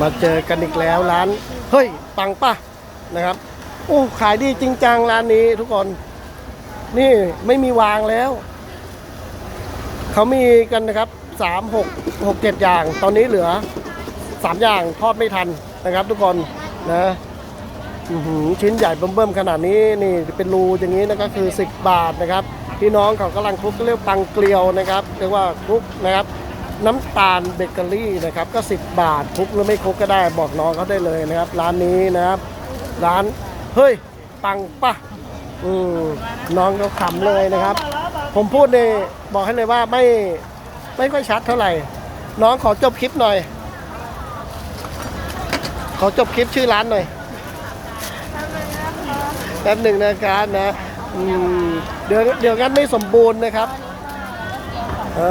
มาเจอกันอีกแล้วร้าน เฮ้ย ปังป่ะนะครับ โอ้ ขายดีจริงจังร้านนี้ทุกคน นี่ไม่มีวางแล้ว เขามีกันนะครับสามหกหกเจ็ดอย่าง ตอนนี้เหลือสามอย่างทอดไม่ทันนะครับ ทุกคนนะอื้อหือชิ้นใหญ่เบิ่มๆขนาดนี้นี่เป็นรูอย่างนี้นะก็คือ 10 บาทนะครับ พี่น้องเขากำลังคลุกเรียกปังเกลียวนะครับเรียกว่าคลุกนะครับ น้ำตาลเบเกอรี่นะครับก็ 10 บาทคุกหรือไม่คุกก็ได้บอกน้องเขาได้เลยนะครับ ร้านนี้นะครับ ร้านเฮ้ยปังป่ะอืมน้องเขาขำเลยนะครับ ผมพูดเน่บอกให้เลยว่าไม่ไม่ค่อยชัดเท่าไหร่ น้องขอจบคลิปหน่อย ขอจบคลิปชื่อร้านหน่อยแป๊บหนึ่งนะครับนะเดี๋ยวเดี๋ยวงั้นไม่สมบูรณ์นะครับ เอ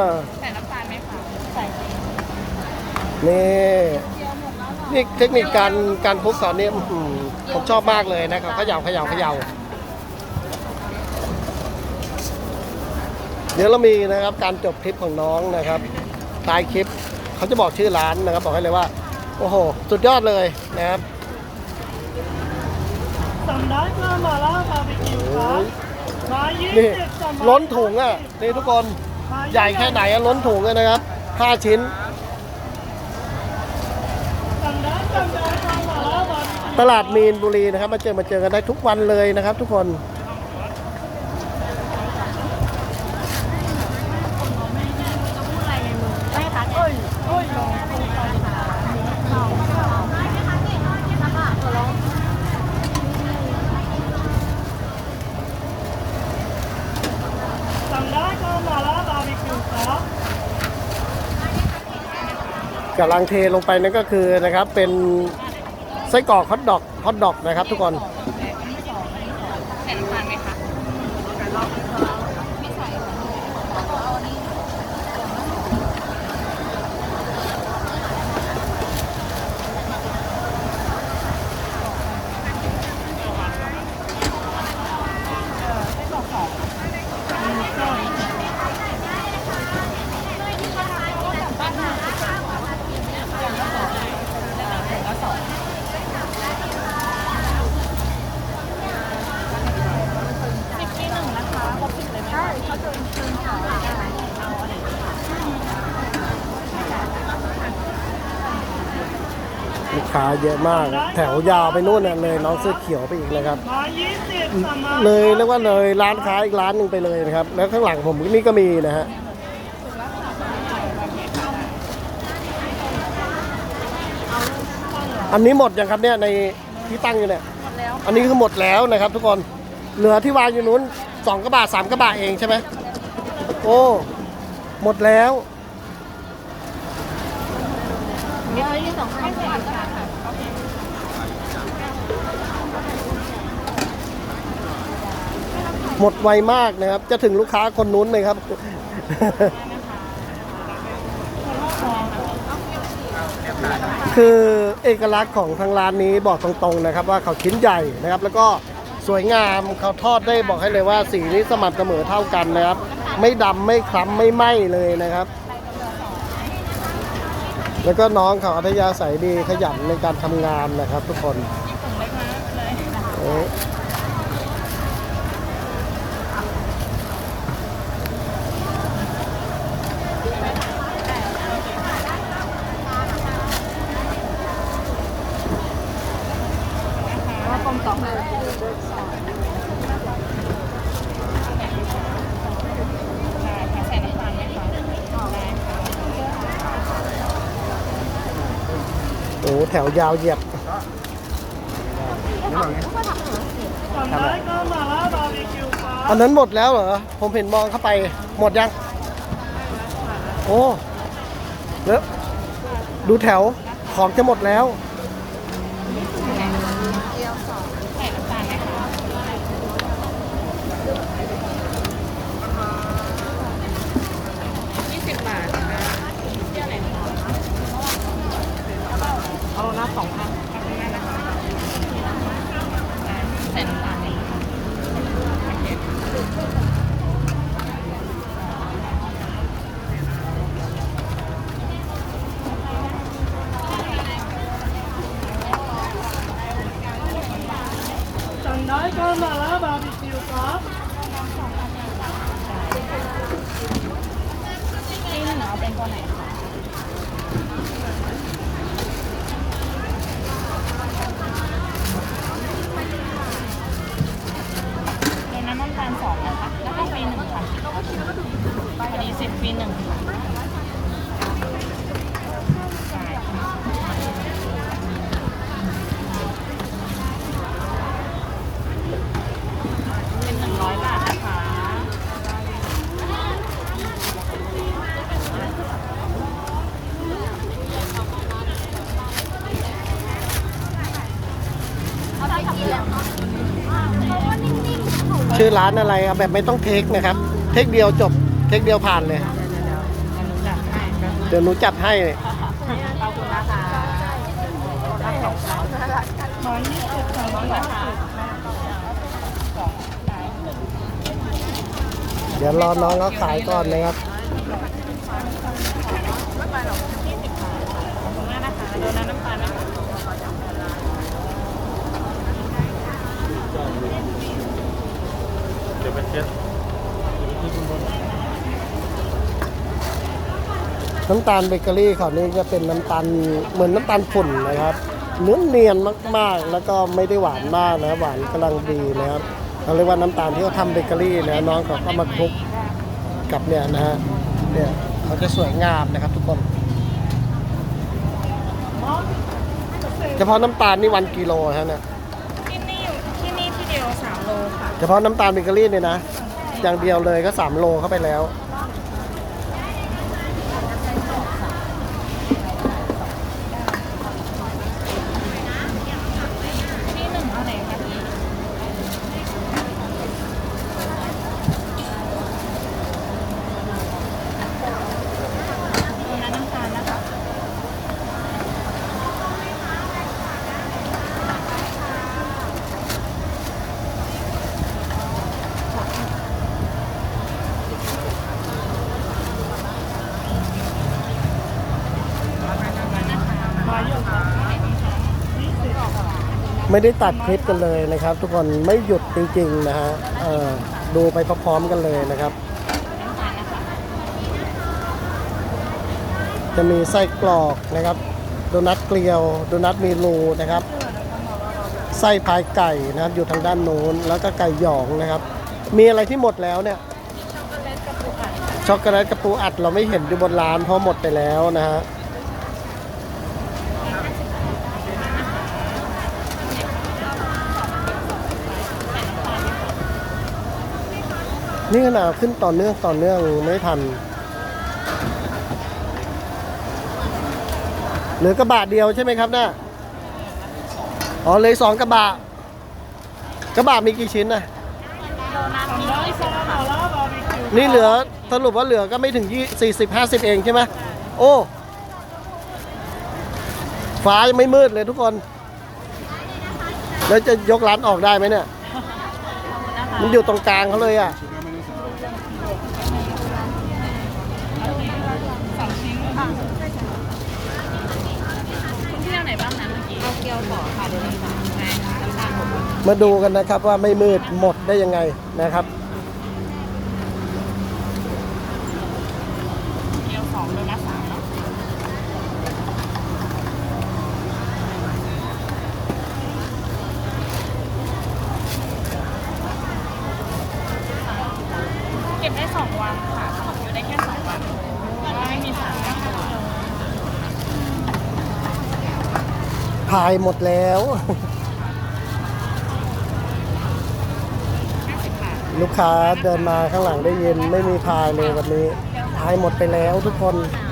อ ใส่น้ำตาลไหมคะใส่ นี่นี่เทคนิคการการคลุกตอนนี้อื้อหือผมชอบมากเลยนะครับเขย่าเขย่าเขย่าเดี๋ยวเรามีนะครับการจบคลิปของน้องนะครับท้ายคลิปเขาจะบอกชื่อร้านนะครับ บอกให้เลยว่า โอ้โห สุดยอดเลยนะครับสั่งได้ค่ะมาล่าบาร์บีคิวครับมายี่นี่สิบสั่งมาล้นถุงอะนี่ทุกคนใหญ่แค่ไหนอะล้นถุงอะนะครับห้าชิ้น ตลาดมีนบุรีนะครับ มาเจอมาเจอกันได้ทุกวันเลยนะครับ ทุกคน ไม่ค่ะเอ้ยเอ้ยลอง สั่งได้ค่ะมาล่าบาร์บีคิวครับ กำลังเทลงไปนั่นก็คือนะครับเป็นไส้กรอกฮอทดอกฮอทดอกนะครับทุกคน ใส่น้ำตาลไหมคะไม่ใส่ สิบที่หนึ่งนะคะครบสิบเลยไหมใช่เขาจะเชิญค่ะเอาอะไร ลูก ค้าเยอะมาก แถวยาวไปนู่นน่ะเลยน้องเสื้อเขียวไปอีกนะครับมายี่สิบสั่งมาเลยเรียกว่าเลยร้านค้าอีกร้านหนึ่งไปเลยนะครับ แล้วข้างหลังผมนี่ก็มีนะฮะอันนี้หมดยังครับเนี่ยในที่ตั้งอยู่เนี่ยหมดแล้วอันนี้คือหมดแล้วนะครับ ทุกคนเหลือที่วางอยู่นู้นสองกระบะสามกระบะเองใช่ไหมโอ้หมดแล้วเดี๋ยวยี่สองให้ก่อนก็ได้ค่ะโอเค หมดไวมากนะครับ จะถึงลูกค้าคนนู้นไหมครับ คือเอกลักษณ์ของทางร้านนี้บอกตรงๆนะครับ ว่าเขาชิ้นใหญ่นะครับ แล้วก็สวยงามเขาทอดได้บอกให้เลยว่าสีนี้สม่ำเสมอเท่ากันนะครับ ไม่ดำไม่คล้ำไม่ไหม้เลยนะครับ แล้วก็น้องเขาอัธยาศัยดีขยันในการทำงานนะครับ ทุกคนเอ๊ะ ว่ากลมสองเลยใส่น้ำตาลไหมคะได้ค่ะ โอ้ แถวยาวเหยียดสั่งได้ค่ะมาล่าบาร์บีคิวครับอันนั้นหมดแล้วเหรอ ผมเห็นมองเข้าไปหมดยัง โอ้เยอะดูแถวของจะหมดแล้ว ใส่น้ำตาลเลยสั่งได้ก็มาล่าบาร์บีคิวครับนี่หนึ่งเอาเป็นตัวไหนคะ นน้ำมันำตารสองนะคะแล้วก็ปีหนึ่งค่ะพอดีสิบปีหนึ่งค่ะใช่เป็นหนึ่งร้อยบาทนะคะ ชื่อร้านอะไรครับแบบไม่ต้องเทคนะครับ เทคเดียวจบ เทคเดียวผ่านเลย เดี๋ยวหนูจัดให้เดี๋ยวหนูจัดให้ขอบคุณนะคะร้อยยี่สิบสองร้อยห้าสิบเดี๋ยวรอน้องเขาขายก่อนนะครับขอบคุณมากนะคะโดนน้ำตาลไหมคะ เดี๋ยวไปเช็ดที่คุณบน น้ำตาลเบเกอรี่เขานี่จะเป็นน้ำตาลเหมือนน้ำตาลฝุ่นนะครับ เนื้อเนียนมากๆ แล้วก็ไม่ได้หวานมากนะหวานกำลังดีนะครับเขาเรียกว่าน้ำตาลที่เขาทำเบเกอรี่นะน้องเขาก็มาคลุกกับเนี่ยนะฮะเนี่ยเขาจะสวยงามนะครับทุกคนเฉพาะน้ำตาลนี่วันกิโลฮะเนี่ยที่นี่อยู่ที่นี่ที่เดียวสามโลค่ะเฉพาะน้ำตาลเบเกอรี่เนี่ยนะ อย่างเดียวเลยก็ 3 โลเข้าไปแล้ว ที่หนึ่งเอาไหนคะพี่โดนน้ำตาลนะคะ มาอยู่ครับ ไม่ได้ตัดคลิปกันเลยนะครับ ทุกคนไม่หยุดจริงๆนะฮะดูไปพร้อมๆกันเลยนะครับ จะมีไส้กรอกนะครับโดนัทเกลียวโดนัทมีรูนะครับไส้พายไก่นะครับอยู่ทางด้านโน้นแล้วก็ไก่หยองนะครับ มีอะไรที่หมดแล้วเนี่ยช็อกโกแลตกระปูอัดเราไม่เห็นอยู่บนร้านเพราะหมดไปแล้วนะฮะ นี่ขนาดขึ้นต่อเนื่องต่อเนื่องไม่ทัน เหลือกระบะเดียวใช่ไหมครับเนี่ยอ๋อเลยสองกระบะ กระบะมีกี่ชิ้นนะสองร้อยซามาล่าบาร์บีคิวนี่เหลือสรุปว่าเหลือก็ไม่ถึงยี่สี่สิบห้าสิบเองใช่ไหมโอ้ ฟ้ายังไม่มืดเลยทุกคน แล้วจะยกร้านออกได้ไหมเนี่ย มันอยู่ตรงกลางเขาเลยอะ สองชิ้นค่ะคุณพี่เอาไหนบ้างนะ เมื่ยวต่อค่ะเดี๋ยวเราจะมาดูกันนะครับว่าไม่มืดหมดได้ยังไงนะครับ เกี๊ยวสองโดนัทสามเนาะเก็บได้สองวันค่ะอยู่ได้แค่สองวันเพราะว่าไม่มีสารนะคะ พายหมดแล้วห้าสิบบาทลูกค้าเดินมาข้างหลังได้ยินไม่มีพายเลยวันนี้พายหมดไปแล้วทุกคนสาม